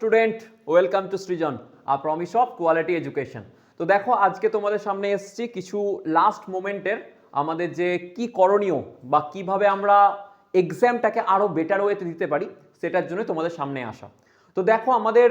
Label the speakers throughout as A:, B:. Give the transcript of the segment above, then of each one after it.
A: Student, welcome to Srijan, a promise of quality education. তো দেখো, আজকে তোমাদের সামনে এসেছি কিছু লাস্ট মোমেন্টের আমাদের যে কি করণীয় বা কীভাবে আমরা এক্সামটাকে আরও বেটার ওয়েতে দিতে পারি, সেটার জন্য তোমাদের সামনে আসা। তো দেখো, আমাদের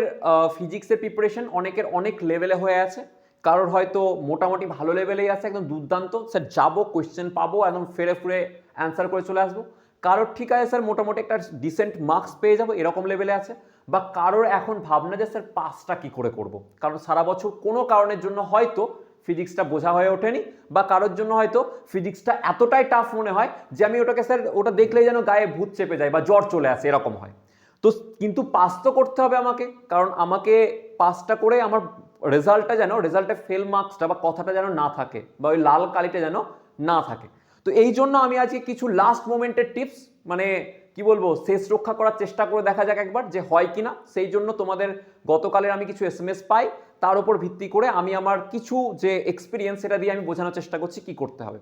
A: ফিজিক্সের প্রিপারেশন অনেকের অনেক লেভেলে হয়ে আছে। কারোর হয়তো মোটামুটি ভালো লেভেলেই আছে, একদম দুর্দান্ত। স্যার, যাব কোয়েশ্চেন পাবো, একদম ফেরে ফুরে অ্যান্সার করে চলে আসব। কারোর ঠিক আছে স্যার? মোটামুটি একটা ডিসেন্ট মার্কস পেয়ে যাব, এরকম লেভেলে আছে। বা কারোর এখন ভাবনা যে স্যার পাসটা কী করে করব। কারণ সারা বছর কোনো কারণের জন্য হয়তো ফিজিক্সটা বোঝা হয়ে ওঠেনি, বা কারোর জন্য হয়তো ফিজিক্সটা এতটাই টাফ মনে হয় যে আমি ওটাকে স্যার, ওটা দেখলেই যেন গায়ে ভূত চেপে যায় বা জ্বর চলে আসে, এরকম হয়। তো কিন্তু পাস তো করতে হবে আমাকে, কারণ আমাকে পাসটা করে আমার রেজাল্টটা যেন রেজাল্টে ফেল মার্কসটা বা কথাটা যেন না থাকে, বা ওই লাল কালিটা যেন না থাকে। তো এই জন্য আমি আজকে কিছু লাস্ট মোমেন্টের টিপস মানে কি বলব, শেষ রক্ষা করার চেষ্টা করে দেখা যাক একবার যে হয় কিনা। সেই জন্য তোমাদের গতকালের আমি কিছু এস এম এস পাই, তার উপর ভিত্তি করে আমি আমার কিছু যে এক্সপিরিয়েন্স সেটা দিয়ে আমি বোঝানোর চেষ্টা করছি কি করতে হবে।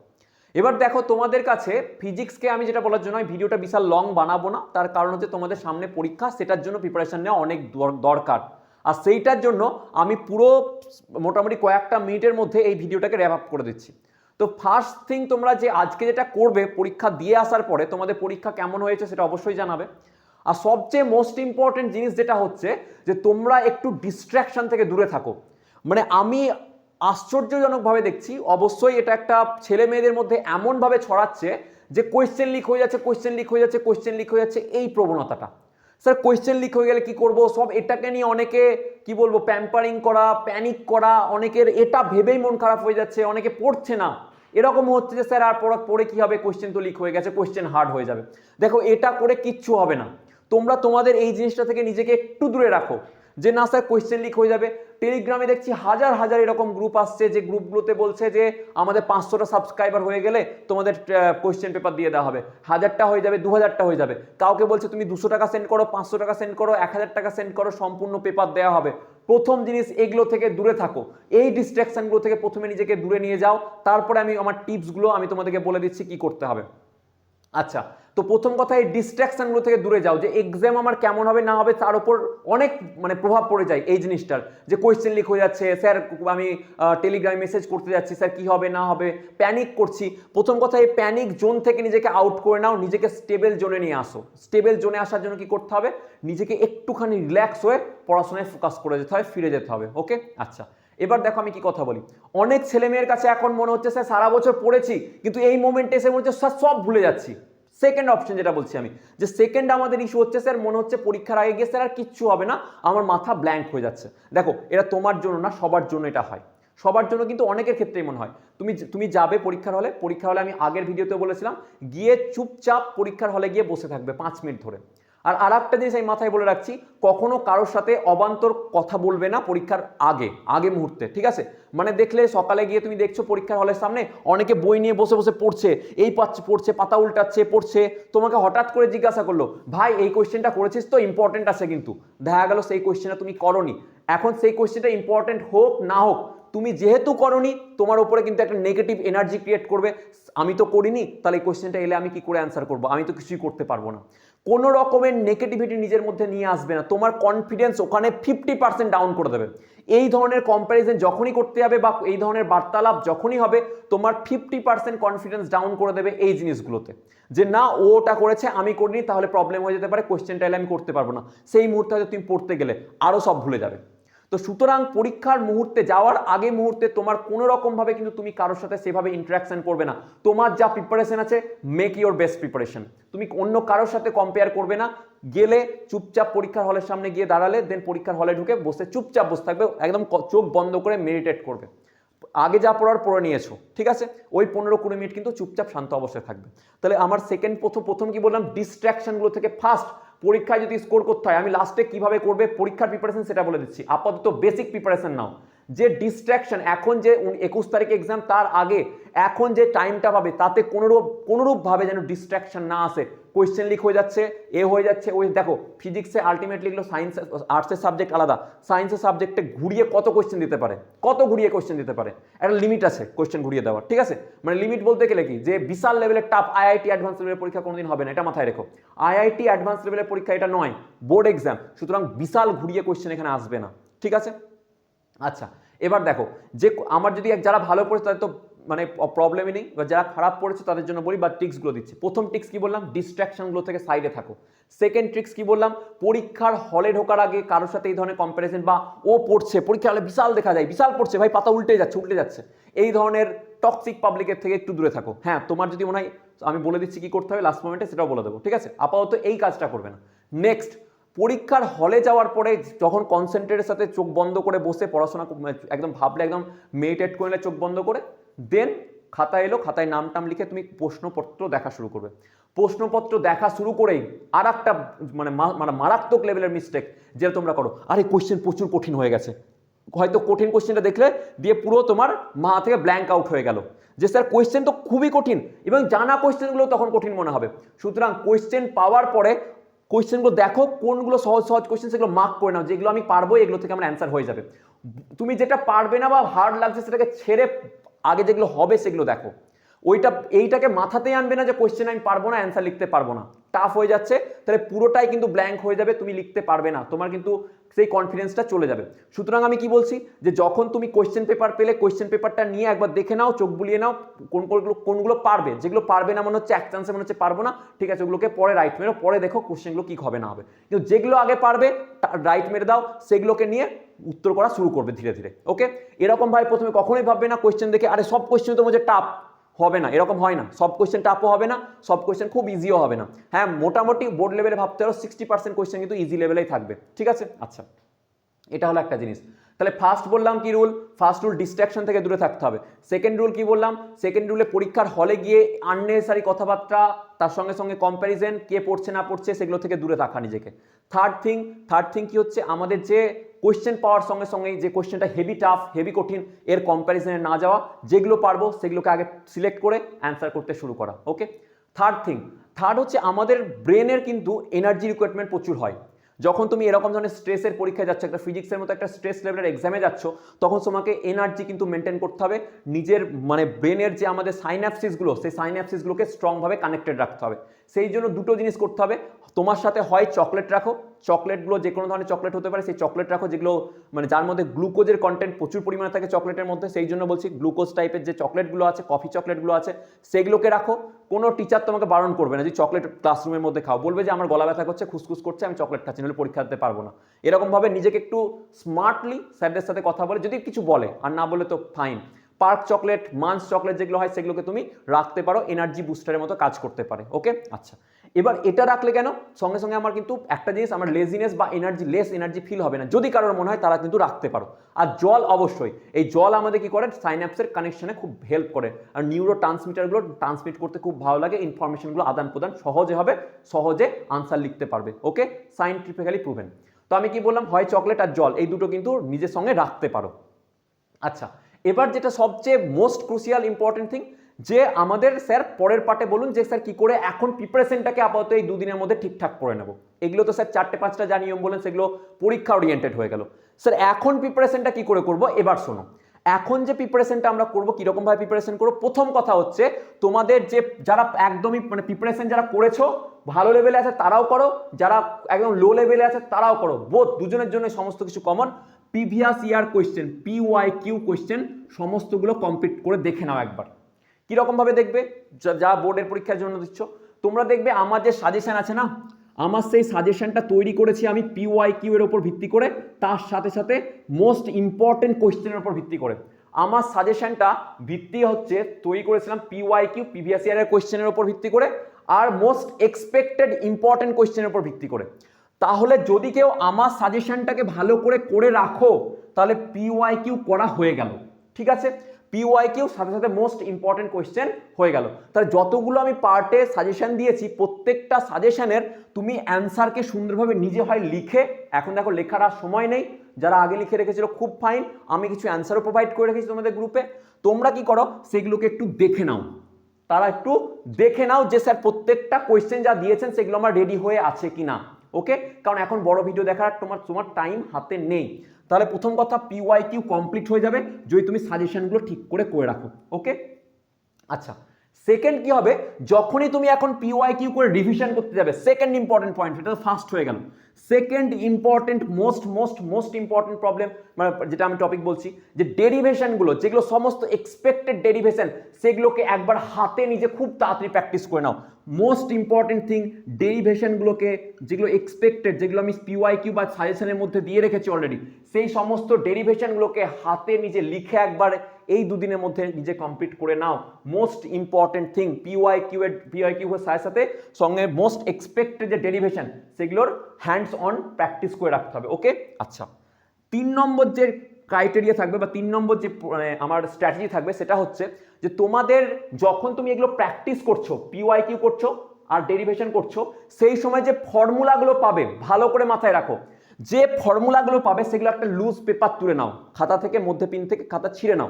A: এবার দেখো, তোমাদের কাছে ফিজিক্সকে আমি যেটা বলার জন্য আমি ভিডিওটা বিশাল লং বানাবো না, তার কারণ হচ্ছে তোমাদের সামনে পরীক্ষা, সেটার জন্য প্রিপারেশন নেওয়া অনেক দর- দরকার। আর সেইটার জন্য আমি পুরো মোটামুটি কয়েকটা মিনিটের মধ্যে এই ভিডিওটাকে র্যাপ আপ করে দিচ্ছি। তো ফার্স্ট থিং তোমরা যে আজকে যেটা করবে, পরীক্ষা দিয়ে আসার পরে তোমাদের পরীক্ষা কেমন হয়েছে সেটা অবশ্যই জানাবে। আর সবচেয়ে মোস্ট ইম্পর্টেন্ট জিনিস যেটা হচ্ছে যে তোমরা একটু ডিস্ট্র্যাকশন থেকে দূরে থাকো। মানে আমি আশ্চর্যজনকভাবে দেখছি, অবশ্যই এটা একটা ছেলে মেয়েদের মধ্যে এমনভাবে ছড়াচ্ছে যে কোয়েশ্চেন লিক হয়ে যাচ্ছে কোয়েশ্চেন লিক হয়ে যাচ্ছে কোয়েশ্চেন লিক হয়ে যাচ্ছে, এই প্রবণতাটা। স্যার কোয়েশ্চেন লিক হয়ে গেলে কি করব? সব এটাকে নিয়ে অনেকে কি বলব প্যাম্পারিং করা প্যানিক করা, অনেকের এটা ভেবেই মন খারাপ হয়ে যাচ্ছে, অনেকে পড়ছে না। এরকম হচ্ছে যে, স্যার, আর পড়া পড়ে কি হবে? কোয়েশ্চেন তো লিক হয়ে গেছে কোয়েশ্চেন হার্ড হয়ে যাবে। দেখো, এটা করে কিচ্ছু হবে না। তোমরা তোমাদের এই জিনিসটা থেকে নিজেকে একটু দূরে রাখো। যে না স্যার কোয়েশ্চেন লিক হয়ে যাবে। টেলিগ্রামে দেখছি হাজার হাজার এরকম গ্রুপ আসছে, যে গ্রুপগুলোতে বলছে যে আমাদের পাঁচশোটা সাবস্ক্রাইবার হয়ে গেলে তোমাদের কোয়েশ্চেন পেপার দিয়ে দেওয়া হবে। হাজারটা হয়ে যাবে দু হাজারটা হয়ে যাবে। কাউকে বলছে তুমি দুশো টাকা সেন্ড করো, পাঁচশো টাকা সেন্ড করো, এক হাজার টাকা সেন্ড করো, সম্পূর্ণ পেপার দেওয়া হবে। প্রথম জিনিস, এগুলো থেকে দূরে থাকো। এই ডিস্ট্রাকশনগুলো থেকে প্রথমে নিজেকে দূরে নিয়ে যাও। তারপরে আমি আমার টিপসগুলো আমি তোমাদেরকে বলে দিচ্ছি কি করতে হবে। আচ্ছা তো প্রথম কথা, এই ডিস্ট্রাকশনগুলো থেকে দূরে যাও, যে এক্সাম আমার কেমন হবে, না হবে, তার উপর অনেক মানে প্রভাব পড়ে যায় এই জিনিসটার। যে কোয়েশ্চেন লিক হয়ে যাচ্ছে, স্যার আমি টেলিগ্রামে মেসেজ করতে যাচ্ছি, স্যার কি হবে, না হবে প্যানিক করছি। প্রথম কথা, এই প্যানিক জোন থেকে নিজেকে আউট করে নাও, নিজেকে স্টেবল জোনে নিয়ে আসো। স্টেবল জোনে আসার জন্য কি করতে হবে? নিজেকে একটুখানি রিল্যাক্স হয়ে পড়াশোনায় ফোকাস করে যেতে হবে, ফিরে যেতে হবে ওকে আচ্ছা এবার দেখো আমি কি কথা বলি। অনেক ছেলে মেয়ের কাছে এখন মনে হচ্ছে, স্যার, সারা বছর পড়েছি, কিন্তু এই মোমেন্টে এসে মনে হচ্ছে, স্যার, সব ভুলে যাচ্ছি। সেকেন্ড অপশন যেটা বলছি আমি, যে সেকেন্ড আমাদের ইস্যু হচ্ছে স্যার মনে হচ্ছে পরীক্ষার আগে গিয়ে স্যার আর কিচ্ছু হবে না, আমার মাথা ব্ল্যাঙ্ক হয়ে যাচ্ছে। দেখো, এটা তোমার জন্য না, সবার জন্য এটা হয়। সবার জন্য কিন্তু অনেকের ক্ষেত্রেই মনে হয়। তুমি তুমি যাবে পরীক্ষার হলে পরীক্ষার হলে আমি আগের ভিডিওতে বলেছিলাম, গিয়ে চুপচাপ পরীক্ষার হলে গিয়ে বসে থাকবে পাঁচ মিনিট ধরে। আর আর একটা জিনিস আমি মাথায় বলে রাখছি, কখনো কারোর সাথে অবান্তর কথা বলবে না পরীক্ষার আগে আগে মুহূর্তে, ঠিক আছে? মানে দেখলে সকালে গিয়ে তুমি দেখছ পরীক্ষার হলের সামনে অনেকে বই নিয়ে বসে বসে পড়ছে, এই পাচ্ছে, পড়ছে, পাতা উল্টাচ্ছে, পড়ছে, তোমাকে হঠাৎ করে জিজ্ঞাসা করল, ভাই, এই কোয়েশ্চেনটা করেছিস তো ইম্পর্টেন্ট আছে কিন্তু। দেখা গেল সেই কোয়েশ্চেনটা তুমি করনি। এখন সেই কোয়েশ্চেনটা ইম্পর্টেন্ট হোক, না হোক, তুমি যেহেতু করনি, তোমার উপরে কিন্তু একটা নেগেটিভ এনার্জি ক্রিয়েট করবে। আমি তো করিনি, তাহলে এই কোয়েশ্চেনটা এলে আমি কি করে অ্যান্সার করব? আমি তো কিছুই করতে পারব না। কোনো রকমের নেগেটিভিটি নিজের মধ্যে নিয়ে আসবে না। তোমার কনফিডেন্স ওখানে ফিফটি পার্সেন্ট ডাউন করে দেবে। এই ধরনের কম্প্যারিজন যখনই করতে যাবে বা এই ধরনের বার্তালাপ যখনই হবে, তোমার ফিফটি পার্সেন্ট কনফিডেন্স ডাউন করে দেবে এই জিনিসগুলোতে। যে না, ও ওটা করেছে, আমি করিনি, তাহলে প্রবলেম হয়ে যেতে পারে কোয়েশ্চেনটা এলে আমি করতে পারব না। সেই মুহূর্তে হয়তো তুমি পড়তে গেলে আরও সব ভুলে যাবে। তো সুতরাং পরীক্ষার মুহূর্তে যাওয়ার আগে মুহূর্তে তোমার কোনো রকমভাবে কিন্তু তুমি কারোর সাথে সেভাবে ইন্টারাকশন করবে না। তোমার যা প্রিপারেশন আছে মেক ইওর বেস্ট প্রিপারেশন তুমি অন্য কারোর সাথে কম্পেয়ার করবে না। গেলে চুপচাপ পরীক্ষার হলের সামনে গিয়ে দাঁড়ালে দেন পরীক্ষার হলে ঢুকে বসে চুপচাপ বসে থাকবে, একদম চোখ বন্ধ করে মেডিটেট করবে। আগে যা পড়ার পড়ে নিয়েছো, ঠিক আছে? ওই পনেরো কুড়ি মিনিট কিন্তু চুপচাপ শান্ত অবস্থায় থাকবে। তাহলে আমার সেকেন্ড প্রথম প্রথম কি বললাম? ডিস্ট্রাকশনগুলো থেকে ফার্স্ট পরীক্ষায় যদি স্কোর করতে হয়, আমি লাস্টে কীভাবে করবে, পরীক্ষার প্রিপারেশন সেটা বলে দিচ্ছি। আপাতত বেসিক প্রিপারেশন নাও। যে ডিস্ট্রাকশন এখন যে একুশ তারিখ এক্সাম তার আগে এখন যে টাইমটা পাবে, তাতে কোনোরূপ, কোনোরূপভাবে যেন ডিস্ট্রাকশন না আসে। কোয়েশ্চেন লিক হয়ে যাচ্ছে, এ হয়ে যাচ্ছে, ওই দেখো ফিজিক্সে আলটিমেটলি এগুলো সায়েন্স আর্টসের সাবজেক্ট আলাদা। সায়েন্সের সাবজেক্টে ঘুরিয়ে কত কোয়েশ্চেন দিতে পারে? কত ঘুরিয়ে কোয়েশ্চেন দিতে পারে? একটা লিমিট আছে কোয়েশ্চেন ঘুরিয়ে দেওয়ার, ঠিক আছে? মানে লিমিট বলতে গেলে কি? যে বিশাল লেভেলের টাফ আইআইটি অ্যাডভান্স লেভেলের পরীক্ষা কোনোদিন হবে না, এটা মাথায় রেখো। আইআইটি অ্যাডভান্স লেভেলের পরীক্ষা এটা নয় বোর্ড এক্সাম সুতরাং বিশাল ঘুরিয়ে কোয়েশ্চেন এখানে আসবে না, ঠিক আছে? আচ্ছা এবার দেখো, যে আমার যদি এক- যারা ভালো পড়েছে তাদের তো মানে প্রবলেমই নেই, বা যারা খারাপ পড়েছে তাদের জন্য বলি, বা ট্রিক্সগুলো দিচ্ছে। প্রথম ট্রিক্স কি বললাম? ডিস্ট্রাকশনগুলো থেকে সাইডে থাকো। সেকেন্ড ট্রিক্স কি বললাম? পরীক্ষার হলে ঢোকার আগে কারোর সাথে এই ধরনের কম্প্যারিজন বা ও পড়ছে পরীক্ষা হলে বিশাল দেখা যায়, বিশাল পড়ছে, ভাই পাতা উল্টে যাচ্ছে উল্টে যাচ্ছে। এই ধরনের টক্সিক পাবলিকের থেকে একটু দূরে থাকো। হ্যাঁ তোমার যদি মনে হয়, আমি বলে দিচ্ছি কি করতে হবে লাস্ট মোমেন্টে সেটাও বলে দেবো, ঠিক আছে? আপাতত এই কাজটা করবে না। নেক্সট পরীক্ষার হলে যাওয়ার পরে যখন কনসেন্ট্রেটের সাথে চোখ বন্ধ করে বসে পড়াশোনা মানে একদম ভাবলে একদম মেডিটেট করলে চোখ বন্ধ করে দেন খাতা এলো, খাতায় নাম টাম লিখে তুমি প্রশ্নপত্র দেখা শুরু করবে। প্রশ্নপত্র দেখা শুরু করেই আর একটা মানে মানে মারাত্মক লেভেলের মিস্টেক যেটা তোমরা করো। আরে কোশ্চেন প্রচুর কঠিন হয়ে গেছে। হয়তো কঠিন কোশ্চেনটা দেখলে দিয়ে পুরো তোমার মা থেকে ব্ল্যাঙ্ক আউট হয়ে গেল। যে স্যার কোয়েশ্চেন তো খুবই কঠিন এবং জানা কোয়েশ্চেনগুলো তখন কঠিন মনে হবে। সুতরাং কোয়েশ্চেন পাওয়ার পরে কোয়েশ্চেনগুলো দেখো, কোনগুলো সহজ সহজ কোয়েশ্চেন সেগুলো মার্ক করে নাও। যেগুলো আমি পারব, এগুলো থেকে আমার অ্যান্সার হয়ে যাবে। তুমি যেটা পারবে না বা হার্ড লাগছে, সেটাকে ছেড়ে আগে যেগুলো হবে, সেগুলো দেখো। ওইটা, এইটাকে মাথাতেই আনবে না যে কোয়েশ্চেন আমি পারব না অ্যান্সার লিখতে পারব না। টাফ হয়ে যাচ্ছে, তাহলে পুরোটাই কিন্তু ব্ল্যাঙ্ক হয়ে যাবে, তুমি লিখতে পারবে না। তোমার কিন্তু সেই কনফিডেন্সটা চলে যাবে। সুতরাং আমি কি বলছি? যে যখন তুমি কোয়েশ্চেন পেপার পেলে কোয়েশ্চেন পেপারটা নিয়ে একবার দেখে নাও, চোখ বুলিয়ে নাও, কোন কোনগুলো কোনগুলো পারবে। যেগুলো পারবে না, মনে হচ্ছে এক চান্সে মনে হচ্ছে পারব না, ঠিক আছে, ওগুলোকে পরে রাইট মেরো, পরে দেখো কোশ্চেনগুলো কি হবে, না হবে। কিন্তু যেগুলো আগে পারবে রাইট মেরে দাও, সেগুলোকে নিয়ে উত্তর করা শুরু করবে ধীরে ধীরে ওকে এরকম ভাই প্রথমে কখনোই ভাববে না কোয়েশ্চেন দেখে, আরে সব কোয়েশ্চেন তো মধ্যে টাফ হবে না, এরকম হয় না। সব কোয়েশ্চেন টাফও হবে না, সব কোয়েশ্চেন খুব ইজিও হবে না। হ্যাঁ মোটামুটি বোর্ড লেভেলে ভাবতে পারো সিক্সটি পার্সেন্ট কোয়েশ্চেন কিন্তু ইজি লেভেলেই থাকবে। ঠিক আছে? আচ্ছা এটা হলো একটা জিনিস। তাহলে ফার্স্ট বললাম কি রুল ফার্স্ট রুল ডিস্ট্রাকশন থেকে দূরে থাকতে হবে। সেকেন্ড রুল কি বললাম? সেকেন্ড রুলে পরীক্ষার হলে গিয়ে আননেসারি কথাবার্তা, তার সঙ্গে সঙ্গে কম্প্যারিজন কে পড়ছে না পড়ছে, সেগুলো থেকে দূরে থাকা নিজেকে। থার্ড থিং থার্ড থিং কি হচ্ছে? আমাদের যে কোয়েশ্চেন পাওয়ার সঙ্গে সঙ্গে যে কোয়েশ্চেনটা হেভি টাফ হেভি কঠিন, এর কম্প্যারিজনে না যাওয়া, যেগুলো পারব সেগুলোকে আগে সিলেক্ট করে অ্যান্সার করতে শুরু করা ওকে থার্ড থিং থার্ড হচ্ছে আমাদের ব্রেনের কিন্তু এনার্জি রিকোয়ারমেন্ট প্রচুর হয়। যখন তুমি এরকম ধরনের স্ট্রেসের পরীক্ষায় যাচ্ছ, একটা ফিজিক্সের মতো একটা স্ট্রেস লেভেলের এক্সামে যাচ্ছ, তখন তোমাকে এনার্জি কিন্তু মেনটেন করতে হবে, নিজের মানে ব্রেনের যে আমাদের সাইন্যাপসিসগুলো সেই সাইন্যাপসিসগুলোকে স্ট্রংভাবে কানেক্টেড রাখতে হবে। সেই জন্য দুটো জিনিস করতে হবে তোমার সাথে হয় চকলেট রাখো। চকলেটগুলো যে কোনো ধরনের চকলেট হতে পারে, সেই চকলেট রাখো যেগুলো মানে যার মধ্যে গ্লুকোজের কন্টেন্ট প্রচুর পরিমাণে থাকে চকলেটের মধ্যে, সেই জন্য বলছি গ্লুকোজ টাইপের যে চকলেটগুলো আছে কফি চকলেটগুলো আছে, সেগুলোকে রাখো। কোনো টিচার তোমাকে বারণ করবে না যে চকলেট ক্লাসরুমের মধ্যে খাও। বলবে যে আমার গলা ব্যথা করছে, খুসখুস করছে, আমি চকলেট খাচ্ছি, নাহলে পরীক্ষা দিতে পারব না। এরকমভাবে নিজেকে একটু স্মার্টলি স্যারদের সাথে কথা বলে, যদি কিছু বলে, আর না বলে তো fine park chocolate Munch chocolate যেগুলো হয়, সেগুলোকে তুমি রাখতে পারো এনার্জি বুস্টারের মতো কাজ করতে পারে ওকে আচ্ছা। এবার এটা রাখলে কেন? সঙ্গে সঙ্গে আমার কিন্তু একটা জিনিস, আমার লেজিনেস বা এনার্জি লেস এনার্জি ফিল হবে না। যদি কারোর মনে হয় তারা কিন্তু রাখতে পারো। আর জল অবশ্যই। এই জল আমাদের কি করে? সাইন্যাপসের কানেকশনে খুব হেল্প করে। আর নিউরো ট্রান্সমিটারগুলো ট্রান্সমিট করতে খুব ভালো লাগে। ইনফরমেশনগুলো আদান প্রদান সহজে হবে, সহজে আনসার লিখতে পারবে। ওকে সাইন্টিফিক্যালি প্রুভেন তো আমি কি বললাম? হয় চকলেট আর জল, এই দুটো কিন্তু নিজের সঙ্গে রাখতে পারো। আচ্ছা এবার যেটা সবচেয়ে মোস্ট ক্রুশিয়াল ইম্পর্টেন্ট থিং যে আমাদের স্যার পরের পার্টে বলুন যে স্যার কি করে এখন প্রিপারেশনটাকে আপাতত এই দুদিনের মধ্যে ঠিকঠাক করে নেব। এগুলো তো স্যার চারটে পাঁচটা যা নিয়ম বলেন সেগুলো পরীক্ষা ওরিয়েন্টেড হয়ে গেল। স্যার, এখন প্রিপারেশনটা কি করে করব? এবার শোনো। এখন যে প্রিপারেশনটা আমরা করব কীরকম ভাবে প্রিপারেশন করব? প্রথম কথা হচ্ছে তোমাদের যে যারা একদমই মানে প্রিপারেশন যারা করেছ, ভালো লেভেলে আছে তারাও করো, যারা একদম লো লেভেলে আছে তারাও করো। বোধ দুজনের জন্য সমস্ত কিছু common previous year question P Y Q question সমস্তগুলো কমপ্লিট করে দেখে নাও একবার। কীরকমভাবে দেখবে? যা- বোর্ডের পরীক্ষার জন্য দিচ্ছ। তোমরা দেখবে আমার যে সাজেশন আছে না, আমার সেই সাজেশনটা তৈরি করেছি আমি পি ওয়াই কিউ এর ওপর ভিত্তি করে, তার সাথে সাথে মোস্ট ইম্পর্টেন্ট কোয়েশ্চেনের ওপর ভিত্তি করে। আমার সাজেশনটা ভিত্তি হচ্ছে তৈরি করেছিলাম পি ওয়াই কিউ প্রিভিয়াস ইয়ারের কোয়েশ্চেনের ওপর ভিত্তি করে, আর মোস্ট এক্সপেক্টেড ইম্পর্টেন্ট কোয়েশ্চেনের উপর ভিত্তি করে। তাহলে যদি কেউ আমার সাজেশনটাকে ভালো করে করে রাখো, তাহলে পিওয়াই কিউ করা হয়ে গেল। ঠিক আছে? পিওয়াই কিউ সাথে সাথে মোস্ট ইম্পর্টেন্ট কোয়েশ্চেন হয়ে গেল। তাহলে যতগুলো আমি পার্টে সাজেশন দিয়েছি, প্রত্যেকটা সাজেশনের তুমি অ্যান্সারকে সুন্দরভাবে নিজে হয় লিখে, এখন দেখো লেখার আর সময় নেই। যারা আগে লিখে রেখেছিল, খুব ফাইন আমি কিছু অ্যান্সারও প্রোভাইড করে রেখেছি তোমাদের গ্রুপে তোমরা কি করো, সেগুলোকে একটু দেখে নাও। তারা একটু দেখে নাও যে স্যার প্রত্যেকটা কোয়েশ্চেন যা দিয়েছেন, সেগুলো আমার রেডি হয়ে আছে কি না ওকে কারণ এখন বড় ভিডিও দেখার তোমার তোমার টাইম হাতে নেই। তাহলে প্রথম কথা পিওয়াই কিউ কমপ্লিট হয়ে যাবে, যদি তুমি সাজেশনগুলো ঠিক করে করে রাখো ওকে আচ্ছা সেকেন্ড কি হবে? যখনই তুমি এখন পিওয়াই কিউ করে রিভিশন করতে যাবে সেকেন্ড ইম্পর্টেন্ট পয়েন্ট এটা ফার্স্ট হয়ে গেল। Second important, most most most important problem মানে যেটা আমি টপিক বলছি, যে ডেরিভেশনগুলো যেগুলো সমস্ত এক্সপেক্টেড ডেরিভেশন সেগুলোকে একবার হাতে নিজে খুব তাড়াতাড়ি প্র্যাকটিস করে নাও। মোস্ট ইম্পর্টেন্ট থিং ডেরিভেশনগুলোকে যেগুলো এক্সপেক্টেড যেগুলো আমি পিওয়াই কিউ বা সাজেশনের মধ্যে দিয়ে রেখেছি অলরেডি সেই সমস্ত ডেরিভেশনগুলোকে হাতে নিজে লিখে একবার এই দুদিনের মধ্যে নিজে কমপ্লিট করে নাও। Most important thing P Y Q এর পিওয়াই কিউ এর সাথে সাথে সঙ্গে মোস্ট এক্সপেক্টেড যে ডেরিভেশন সেগুলোর হ্যান্ডস অন প্র্যাকটিস করে রাখতে হবে ওকে আচ্ছা তিন নম্বর যে ক্রাইটেরিয়া থাকবে বা তিন নম্বর যে মানে আমার স্ট্র্যাটেজি থাকবে সেটা হচ্ছে যে তোমাদের যখন তুমি এগুলো প্র্যাকটিস করছ পিওয়াই কিউ করছ আর ডেরিভেশন করছ, সেই সময় যে ফর্মুলাগুলো পাবে, ভালো করে মাথায় রাখো। যে ফর্মুলাগুলো পাবে, সেগুলো একটা লুজ পেপার তুলে নাও, খাতা থেকে, মধ্যে পিন থেকে, খাতা ছিঁড়ে নাও।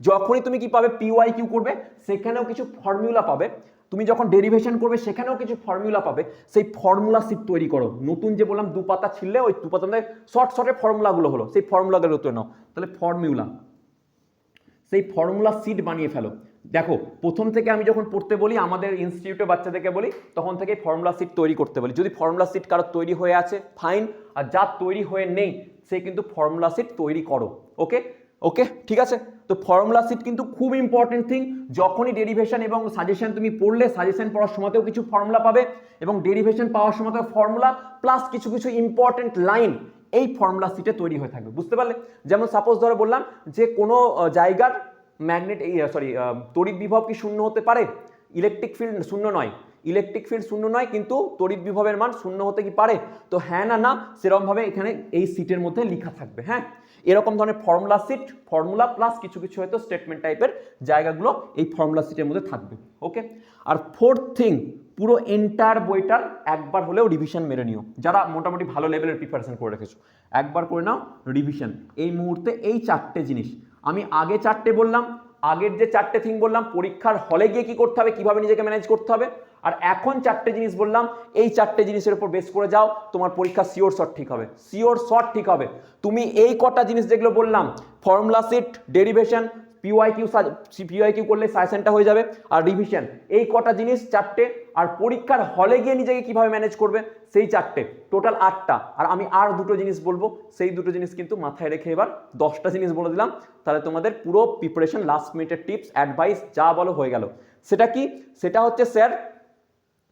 A: যখনই তুমি কি পাবে পিওয়াই কিউ করবে, সেখানেও কিছু ফর্মুলা পাবে তুমি যখন ডেরিভেশন করবে, সেখানেও কিছু ফর্মুলা পাবে। সেই ফর্মুলা সিট তৈরি করো। নতুন যে বললাম, দু পাতা ছিললে ওই দু পাতা শর্ট শর্টে ফর্মুলাগুলো হলো। সেই ফর্মুলাগুলো তৈরি নাও। তাহলে ফর্মুলা সেই ফর্মুলা সিট বানিয়ে ফেলো। দেখো, প্রথম থেকে আমি যখন পড়তে বলি, আমাদের ইনস্টিটিউটে বাচ্চাদেরকে বলি, তখন থেকে ফর্মুলা সিট তৈরি করতে বলি। যদি ফর্মুলা সিট কারও তৈরি হয়ে আছে ফাইন আর যার তৈরি হয়ে নেই, সে কিন্তু ফর্মুলা সিট তৈরি করো। ওকে ওকে ঠিক আছে? তো ফর্মুলা সিট কিন্তু খুব ইম্পর্টেন্ট থিং যখনই ডেরিভেশন এবং সাজেশন তুমি পড়লে সাজেশন পড়ার সময়তেও কিছু ফর্মুলা পাবে এবং ডেরিভেশন পাওয়ার সময়তেও ফর্মুলা প্লাস কিছু কিছু ইম্পর্টেন্ট লাইন এই ফর্মুলা সিটে তৈরি হয়ে থাকবে। বুঝতে পারলে? যেমন সাপোজ ধরো বললাম যে কোনো জায়গার ম্যাগনেট এই সরি তড়িৎ বিভব কি শূন্য হতে পারে? ইলেকট্রিক ফিল্ড শূন্য নয়। ইলেকট্রিক ফিল্ড শূন্য নয়, কিন্তু তড়িৎ বিভবের মান শূন্য হতে কি পারে? তো হ্যাঁ না না, সেরকমভাবে এখানে এই সিটের মধ্যে লেখা থাকবে হ্যাঁ? এরকম ধরনের ফর্মুলা সিট ফর্মুলা প্লাস কিছু কিছু হয়তো স্টেটমেন্ট টাইপের জায়গাগুলো এই ফর্মুলা সিটের মধ্যে থাকবে ওকে আর ফোর্থ থিং পুরো এন্টার বইটার একবার হলেও রিভিশন মেরে নিও। যারা মোটামুটি ভালো লেভেলের প্রিপারেশন করে রেখেছো, একবার করে নাও রিভিশন এই মুহূর্তে এই চারটে জিনিস। আমি আগে চারটে বললাম, আগের যে চারটে থিং বললাম, পরীক্ষার হলে গিয়ে কি করতে হবে, কীভাবে নিজেকে ম্যানেজ করতে হবে? আর এখন চারটে জিনিস বললাম, এই চারটে জিনিসের উপর বেস করে যাও, তোমার পরীক্ষা সিওর শর্ট ঠিক হবে। সিওর শর্ট ঠিক হবে। তুমি এই কটা জিনিস যেগুলো বললাম formula sheet derivation P Y Q P Y Q করলে সাজেশনটা হয়ে যাবে, আর রিভিশন এই কটা জিনিস চারটে, আর পরীক্ষার হলে গিয়ে নিজেকে কীভাবে ম্যানেজ করবে, সেই চারটে টোটাল আটটা। আর আমি আর দুটো জিনিস বলব, সেই দুটো জিনিস কিন্তু মাথায় রেখে এবার দশটা জিনিস বলে দিলাম। তাহলে তোমাদের পুরো প্রিপারেশন লাস্ট মিনিটের টিপস অ্যাডভাইস যা বলো হয়ে গেল। সেটা কি? সেটা হচ্ছে স্যার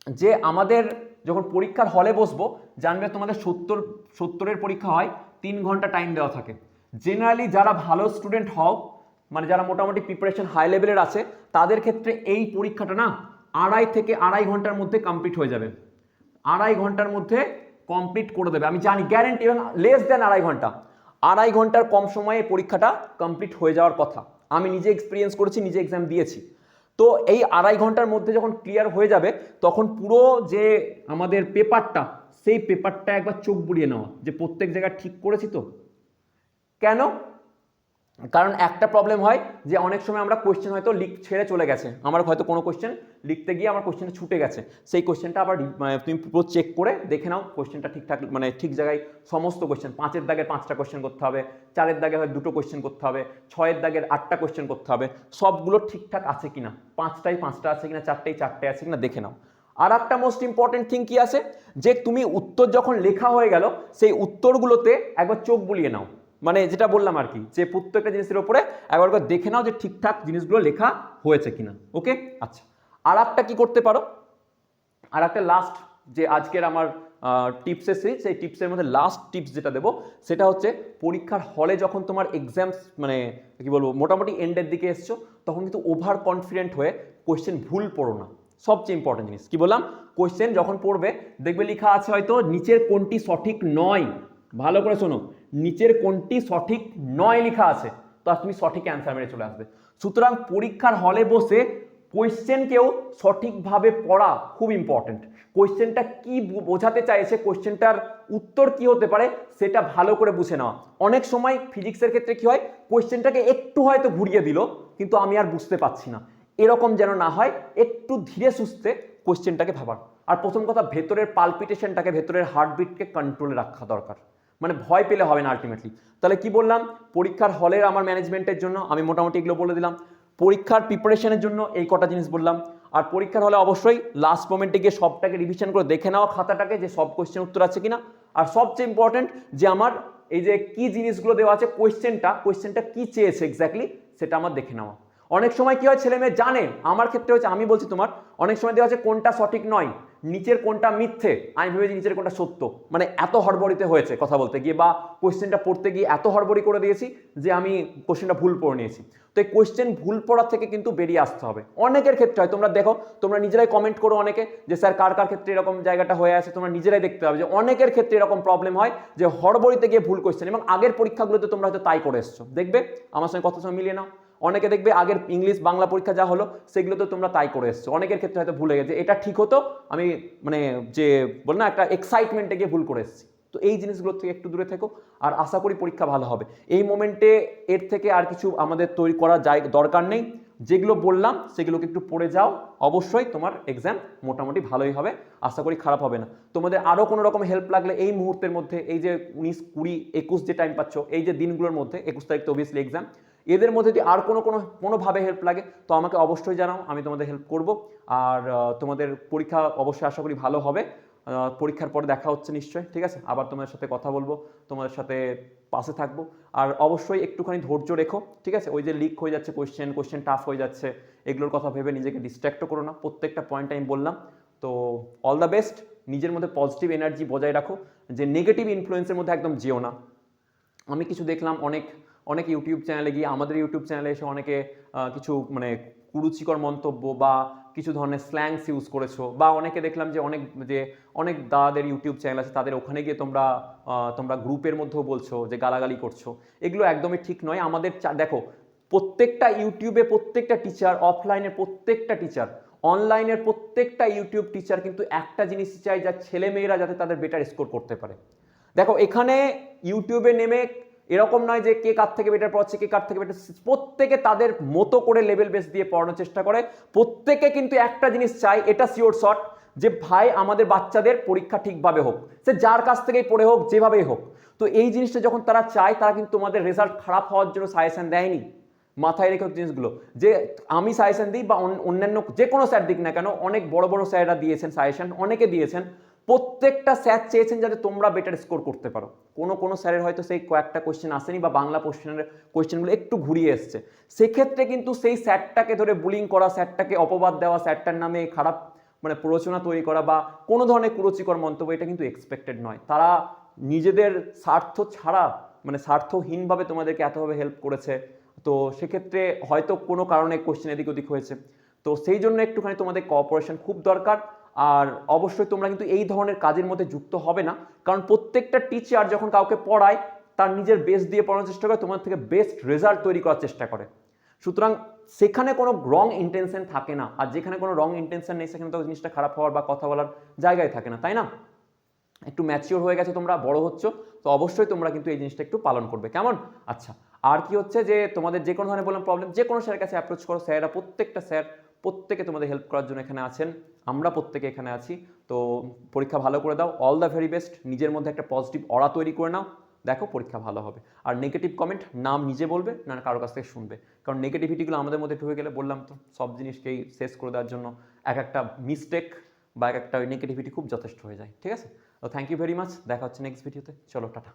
A: যে আমাদের যখন পরীক্ষার হলে বসবো, জানবে তোমাদের সত্তর, সত্তরের পরীক্ষা হয়, তিন ঘণ্টা টাইম দেওয়া থাকে। জেনারেলি যারা ভালো স্টুডেন্ট হও মানে যারা মোটামুটি প্রিপারেশন হাই লেভেলের আছে, তাদের ক্ষেত্রে এই পরীক্ষাটা না আড়াই থেকে আড়াই ঘণ্টার মধ্যে কমপ্লিট হয়ে যাবে। আড়াই ঘণ্টার মধ্যে কমপ্লিট করে দেবে। আমি জানি গ্যারেন্টি এবং লেস দেন আড়াই ঘণ্টা। আড়াই ঘণ্টার কম সময়ে পরীক্ষাটা কমপ্লিট হয়ে যাওয়ার কথা। আমি নিজে এক্সপিরিয়েন্স করেছি, নিজে এক্সাম দিয়েছি। তো এই আড়াই ঘণ্টার মধ্যে যখন ক্লিয়ার হয়ে যাবে, তখন পুরো যে আমাদের পেপারটা, সেই পেপারটা একবার চোখ বুলিয়ে নেওয়া, যে প্রত্যেক জায়গায় ঠিক করেছি তো। কেন? কারণ একটা প্রবলেম হয় যে অনেক সময় আমরা কোয়েশ্চেন হয়তো লিখ ছেড়ে চলে গেছে। আমার হয়তো কোনো কোয়েশ্চেন লিখতে গিয়ে আমার কোয়েশ্চেনটা ছুটে গেছে। সেই কোয়েশ্চেনটা আবার মানে তুমি পুরো চেক করে দেখে নাও কোয়েশ্চেনটা ঠিকঠাক মানে ঠিক জায়গায় সমস্ত কোয়েশ্চেন পাঁচের দাগের পাঁচটা কোয়েশ্চেন করতে হবে, চারের দাগে হয় দুটো কোয়েশ্চেন করতে হবে, ছয়ের দাগের আটটা কোয়েশ্চেন করতে হবে। সবগুলো ঠিকঠাক আছে কিনা? পাঁচটাই পাঁচটা আছে কিনা? চারটেই চারটে আছে কিনা? দেখে নাও। আর একটা মোস্ট ইম্পর্টেন্ট থিং কি আছে? যে তুমি উত্তর যখন লেখা হয়ে গেল, সেই উত্তরগুলোতে একবার চোখ বুলিয়ে নাও। মানে যেটা বললাম আর কি, যে প্রত্যেকটা জিনিসের উপরে একবার করে দেখে নাও যে ঠিকঠাক জিনিসগুলো লেখা হয়েছে কিনা ওকে আচ্ছা আর একটা কি করতে পারো? আর একটা লাস্ট যে আজকের আমার টিপসের সিরিজ সেই টিপসের মধ্যে লাস্ট টিপস যেটা দেবো, সেটা হচ্ছে পরীক্ষার হলে যখন তোমার এক্সাম মানে কি বলব, মোটামুটি এন্ডের দিকে এসছো, তখন কিন্তু ওভার কনফিডেন্ট হয়ে কোয়েশ্চেন ভুল পড়ো না। সবচেয়ে ইম্পর্টেন্ট জিনিস, কি বললাম? কোয়েশ্চেন যখন পড়বে, দেখবে লেখা আছে হয়তো নিচের কোনটি সঠিক নয়। ভালো করে শোনো। নিচের কোনটি সঠিক? নয় লেখা আছে। তো তুমি সঠিক অ্যান্সার মেরে চলে আসবে। সুতরাং পরীক্ষার হলে বসে কোয়েশ্চেনকেও সঠিকভাবে পড়া খুব ইম্পর্টেন্ট কোয়েশ্চেনটা কি বোঝাতে চাইছে? কোয়েশ্চেনটার উত্তর কি হতে পারে? সেটা ভালো করে বুঝে নেওয়া অনেক সময় ফিজিক্সের ক্ষেত্রে কি হয়? কোয়েশ্চেনটাকে একটু হয়তো ঘুরিয়ে দিল, কিন্তু আমি আর বুঝতে পারছি না। এরকম যেন না হয়, একটু ধীরে সুস্থে কোয়েশ্চেনটাকে ভাবার। আর প্রথম কথা, ভেতরের পালপিটেশনটাকে ভেতরের হার্টবিটকে কন্ট্রোলে রাখা দরকার। মানে ভয় পেলে হবে না আলটিমেটলি তাহলে কি বললাম? পরীক্ষার হলের আমার ম্যানেজমেন্টের জন্য আমি মোটামুটি এগুলো বলে দিলাম। পরীক্ষার প্রিপারেশনের জন্য এই কটা জিনিস বললাম। আর পরীক্ষার হলে অবশ্যই লাস্ট মোমেন্টে গিয়ে সবটাকে রিভিশন করে দেখে নেওয়া খাতাটাকে যে সব কোয়েশ্চেন উত্তর আছে কিনা। আর সবচেয়ে ইম্পর্টেন্ট যে আমার এই যে কি জিনিসগুলো দেওয়া আছে কোয়েশ্চেনটা কোয়েশ্চেনটা কি চেয়েছে এক্স্যাক্টলি সেটা আমার দেখে নেওয়া। অনেক সময় কি হয়, ছেলে মেয়ে জানে, আমার ক্ষেত্রে হচ্ছে আমি বলছি তোমার, অনেক সময় দেওয়া আছে, কোনটা সঠিক নয়, নিচের কোনটা মিথ্যে, আমি ভেবেছি নিচের কোনটা সত্য মানে এত হড়বড়িতে হয়েছে কথা বলতে গিয়ে, বা কোয়েশ্চেনটা পড়তে গিয়ে এত হড়বড়ি করে দিয়েছি যে আমি কোয়েশ্চেনটা ভুল পড়ে নিয়েছি। তো এই কোয়েশ্চেন ভুল পড়ার থেকে কিন্তু বেরিয়ে আসতে হবে। অনেকের ক্ষেত্রে হয়, তোমরা দেখো, তোমরা নিজেরাই কমেন্ট করো অনেকে, যে স্যার কার কার ক্ষেত্রে এরকম জায়গাটা হয়ে আছে, তোমরা নিজেরাই দেখতে পাবে, যে অনেকের ক্ষেত্রে এরকম প্রবলেম হয়, যে হড়বড়িতে গিয়ে ভুল কোয়েশ্চেন এবং আগের পরীক্ষাগুলোতে তোমরা হয়তো তাই করে এসছো। দেখবে? আমার সঙ্গে কথা সঙ্গে মিলিয়ে নাও। অনেকে দেখবে আগের ইংলিশ বাংলা পরীক্ষা যা হলো সেগুলোতে তোমরা তাই করে এসছো। অনেকের ক্ষেত্রে হয়তো ভুলে গেছে। এটা ঠিক হতো, আমি মানে যে বল না, একটা এক্সাইটমেন্টে গিয়ে ভুল করে এসেছি। তো এই জিনিসগুলোর থেকে একটু দূরে থেকো, আর আশা করি পরীক্ষা ভালো হবে। এই মোমেন্টে এর থেকে আর কিছু আমাদের তৈরি করা যায় দরকার নেই। যেগুলো বললাম, সেগুলোকে একটু পড়ে যাও। অবশ্যই তোমার এক্সাম মোটামুটি ভালোই হবে। আশা করি খারাপ হবে না। তোমাদের আরও কোনো রকম হেল্প লাগলে এই মুহূর্তের মধ্যে, এই যে উনিশ কুড়ি একুশ যে টাইম পাচ্ছ, এই যে দিনগুলোর মধ্যে, একুশ তারিখ তো অবভিয়াসলি এক্সাম এদের মধ্যে যদি আর কোনো কোনো কোনোভাবে হেল্প লাগে, তো আমাকে অবশ্যই জানাও, আমি তোমাদের হেল্প করব। আর তোমাদের পরীক্ষা অবশ্যই আশা করি ভালো হবে। পরীক্ষার পরে দেখা হচ্ছে নিশ্চয়ই, ঠিক আছে? আবার তোমাদের সাথে কথা বলব, তোমাদের সাথে পাশে থাকব। আর অবশ্যই একটুখানি ধৈর্য রেখো, ঠিক আছে? ওই যে লিক হয়ে যাচ্ছে কোয়েশ্চেন কোয়েশ্চেন টাফ হয়ে যাচ্ছে, এগুলোর কথা ভেবে নিজেকে ডিস্ট্র্যাক্টও করো না। প্রত্যেকটা পয়েন্ট আমি বললাম। তো অল দ্য বেস্ট নিজের মধ্যে পজিটিভ এনার্জি বজায় রাখো। যে নেগেটিভ ইনফ্লুয়েন্সের মধ্যে একদম যেও না। আমি কিছু দেখলাম, অনেক অনেক ইউটিউব চ্যানেলে গিয়ে, আমাদের ইউটিউব চ্যানেলে এসে অনেকে কিছু মানে কুরুচিকর মন্তব্য বা কিছু ধরনের স্ল্যাংস ইউজ করেছ বা অনেকে দেখলাম যে অনেক যে অনেক দাদাদের ইউটিউব চ্যানেল আছে, তাদের ওখানে গিয়ে তোমরা তোমরা গ্রুপের মধ্যেও বলছো যে গালাগালি করছ। এগুলো একদমই ঠিক নয়। আমাদের দেখো, প্রত্যেকটা ইউটিউবে প্রত্যেকটা টিচার অফলাইনের প্রত্যেকটা টিচার অনলাইনের প্রত্যেকটা ইউটিউব টিচার কিন্তু একটা জিনিস চাই, যা ছেলে মেয়েরা যাতে তাদের বেটার স্কোর করতে পারে। দেখো, এখানে ইউটিউবে নেমে এরকম নয় যে কে কার থেকে বেটার পড়াচ্ছে, কে কার থেকে বেটার প্রত্যেকে তাদের মতো করে লেভেল বেস দিয়ে পড়ানোর চেষ্টা করে। প্রত্যেকে কিন্তু একটা জিনিস চাই এটা শিওর শট যে ভাই, আমাদের বাচ্চাদের পরীক্ষা ঠিকভাবে হোক। সে যার কাছ থেকেই পড়ে হোক, যেভাবেই হোক। তো এই জিনিসটা যখন তারা চায়, তারা কিন্তু তোমাদের রেজাল্ট খারাপ হওয়ার জন্য সাজেশন দেয়নি। মাথায় রেখে জিনিসগুলো। যে আমি সাজেশন দিই বা অন্য- অন্যান্য যে কোনো স্যার দিক না কেন, অনেক বড় বড় স্যাররা দিয়েছেন সাজেশন অনেকে দিয়েছেন। প্রত্যেকটা স্যার চেয়েছেন যাতে তোমরা বেটার স্কোর করতে পারো। কোনো কোনো স্যারের হয়তো সেই কয়েকটা কোয়েশ্চেন আসেনি বা বাংলা কোশ্চেনের কোয়েশ্চেনগুলো একটু ঘুরিয়ে এসছে। সেক্ষেত্রে কিন্তু সেই স্যারটাকে ধরে বুলিং করা, স্যারটাকে অপবাদ দেওয়া, স্যারটার নামে খারাপ মানে প্ররোচনা তৈরি করা বা কোনো ধরনের কুরুচিকর মন্তব্য, এটা কিন্তু এক্সপেক্টেড নয়। তারা নিজেদের স্বার্থ ছাড়া মানে স্বার্থহীনভাবে তোমাদেরকে এতভাবে হেল্প করেছে। তো সেক্ষেত্রে হয়তো কোনো কারণে কোশ্চেন এদিক ওদিক হয়েছে। তো সেই জন্য একটুখানি তোমাদের কোঅপারেশন খুব দরকার। আর অবশ্যই তোমরা কিন্তু এই ধরনের কাজের মধ্যে যুক্ত হবে না। কারণ প্রত্যেকটা টিচার যখন কাউকে পড়ায়, তার নিজের বেস্ট দিয়ে পড়ানোর চেষ্টা করে, তোমার থেকে বেস্ট রেজাল্ট তৈরি করার চেষ্টা করে। সুতরাং সেখানে কোনো রং ইন্টেনশন থাকে না। আর যেখানে কোনো রং ইন্টেনশন নেই, সেখানে তো জিনিসটা খারাপ হওয়ার বা কথা বলার জায়গায় থাকে না, তাই না? একটু ম্যাচিওর হয়ে গেছে তোমরা, বড় হচ্ছ, তো অবশ্যই তোমরা কিন্তু এই জিনিসটা একটু পালন করবে, কেমন? আচ্ছা আর কি হচ্ছে যে তোমাদের যে কোনো ধরনের বললাম প্রবলেম যে কোনো স্যারের কাছে অ্যাপ্রোচ করো, স্যাররা, প্রত্যেকটা স্যার প্রত্যেকে তোমাদের হেল্প করার জন্য এখানে আছেন। আমরা প্রত্যেকে এখানে আছি। তো পরীক্ষা ভালো করে দাও। অল দ্য ভেরি বেস্ট নিজের মধ্যে একটা পজিটিভ অরা তৈরি করে নাও। দেখো পরীক্ষা ভালো হবে। আর নেগেটিভ কমেন্ট নাম নিজে বলবে, না কারোর কাছ থেকে শুনবে। কারণ নেগেটিভিটিগুলো আমাদের মধ্যে ঢুকে গেলে বললাম তো, সব জিনিসকেই শেষ করে দেওয়ার জন্য এক একটা মিস্টেক বা এক একটা নেগেটিভিটি খুব যথেষ্ট হয়ে যায়। ঠিক আছে? তো থ্যাংক ইউ ভেরি মাচ দেখা হচ্ছে নেক্সট ভিডিওতে চলো, টাটা।